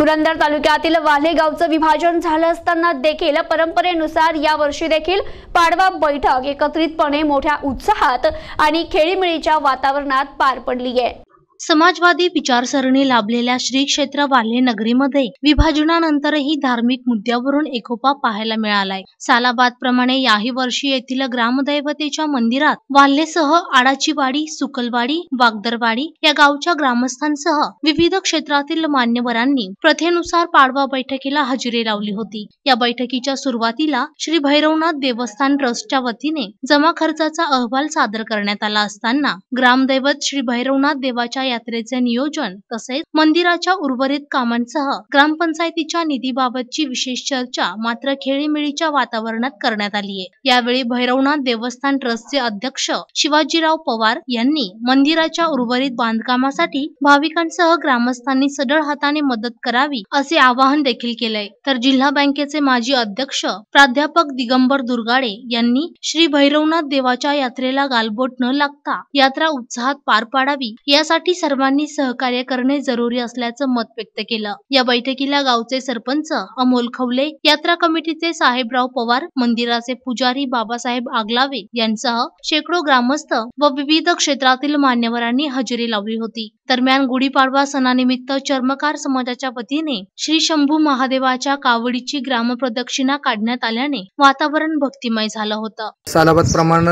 पुरंदर तालुक्यातील वाल्हे गावचं विभाजन झालं असताना देखील परंपरेनुसार या वर्षी देखील पाडवा बैठक एकत्रितपणे मोठ्या उत्साहात आणि खेळीमेळीच्या वातावरणात पार पडली आहे समाजवादी विचारसरणी लाभलेल्या श्री क्षेत्र वाल्हे नगरीमध्ये विभाजनानंतरही धार्मिक मुद्द्यावरून एकोपा पाहायला मिळालाय. सालाबाद प्रमाणे याही वर्षी येथील ग्रामदैवतेच्या मंदिरात वाल्हेसह आडाचीवाडी सुकलवाडी वागदरवाडी या गावच्या ग्रामस्थांसह विविध क्षेत्रातील मान्यवरांनी प्रथेनुसार पाडवा बैठकीला हजेरी लावली होती. या बैठकीच्या सुरुवातीला श्री भैरवनाथ देवस्थान ट्रस्टच्या वतीने जमा खर्चाचा अहवाल सादर करण्यात आला असताना ग्रामदैवत श्री भैरवनाथ देवाच्या यात्रेचे नियोजन तसेच मंदिराच्या उर्वरित कामांसह ग्रामपंचायतीच्या निधीबाबतची विशेष चर्चा मात्र खेळीमेळीच्या वातावरणात करण्यात आली आहे. यावेळी भैरवनाथ देवस्थान ट्रस्टचे अध्यक्ष शिवाजीराव पवार यांनी मंदिराच्या उर्वरित बांधकामासाठी भाविकांसह ग्रामस्थांनी सडळ हाताने मदत करावी असे आवाहन देखील केलंय. तर जिल्हा बँकेचे माजी अध्यक्ष प्राध्यापक दिगंबर दुर्गाडे यांनी श्री भैरवनाथ देवाच्या यात्रेला गालबोट न लागता यात्रा उत्साहात पार पाडावी यासाठी सर्वांनी सहकार्य करणे जरुरी असल्याचं मत व्यक्त केलं. या बैठकीला गावचे सरपंच अमोल खवले यात्रा कमिटीचे साहेबराव पवार मंदिराचे पुजारी बाबासाहेब आगलावे यांसह शेकडो ग्रामस्थ व विविध क्षेत्रातील मान्यवरांनी हजेरी लावली होती. दरम्यान गुढीपाडवा सणानिमित्त चर्मकार समाजाच्या वतीने श्री शंभू महादेवाच्या कावडीची ग्रामप्रदक्षिणा काढण्यात आल्याने वातावरण भक्तिमय झालं होतं. सालाबाद प्रमाण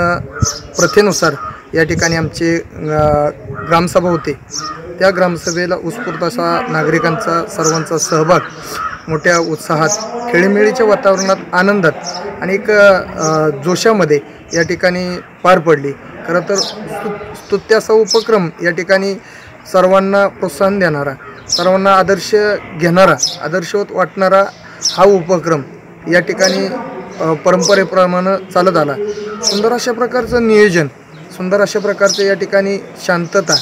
प्रथेनुसार या ठिकाणी आमचे ग्रामसभा होते. त्या ग्रामसभेला उत्स्फूर्त असा नागरिकांचा सर्वांचा सहभाग मोठ्या उत्साहात खेळीमेळीच्या वातावरणात आनंदात आणि एक जोशामध्ये या ठिकाणी पार पडली. खरं तर स्तु उपक्रम या ठिकाणी सर्वांना प्रोत्साहन देणारा सर्वांना आदर्श घेणारा आदर्शवत वाटणारा हा उपक्रम या ठिकाणी परंपरेप्रमाणे चालत आला. सुंदर अशा प्रकारचं नियोजन सुंदर अशा प्रकारचे या ठिकाणी शांतता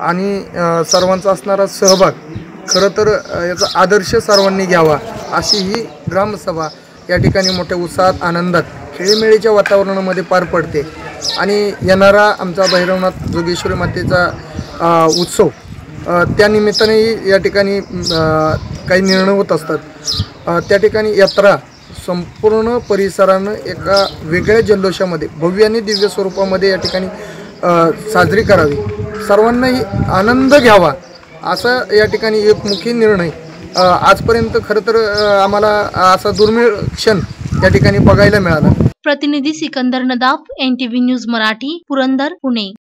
आणि सर्वांचा असणारा सहभाग. खरं तर याचा आदर्श सर्वांनी घ्यावा अशी ही ग्रामसभा या ठिकाणी मोठ्या उत्साहात आनंदात खेळीमेळीच्या वातावरणामध्ये पार पडते. आणि येणारा आमचा भैरवनाथ जोगेश्वरी मातेचा उत्सव त्यानिमित्तानेही त्या या ठिकाणी काही निर्णय होत असतात. त्या ठिकाणी यात्रा संपूर्ण परिसरानं एका वेगळ्या जल्लोषामध्ये भव्य आणि दिव्य स्वरूपामध्ये या ठिकाणी साजरी करावी. सर्वांनाही आनंद घ्यावा असा या ठिकाणी एकमुखी निर्णय. आजपर्यंत खरं तर आम्हाला असा दुर्मिळ क्षण या ठिकाणी बघायला मिळाला. प्रतिनिधी सिकंदर नदाफ एन न्यूज मराठी पुरंदर पुणे.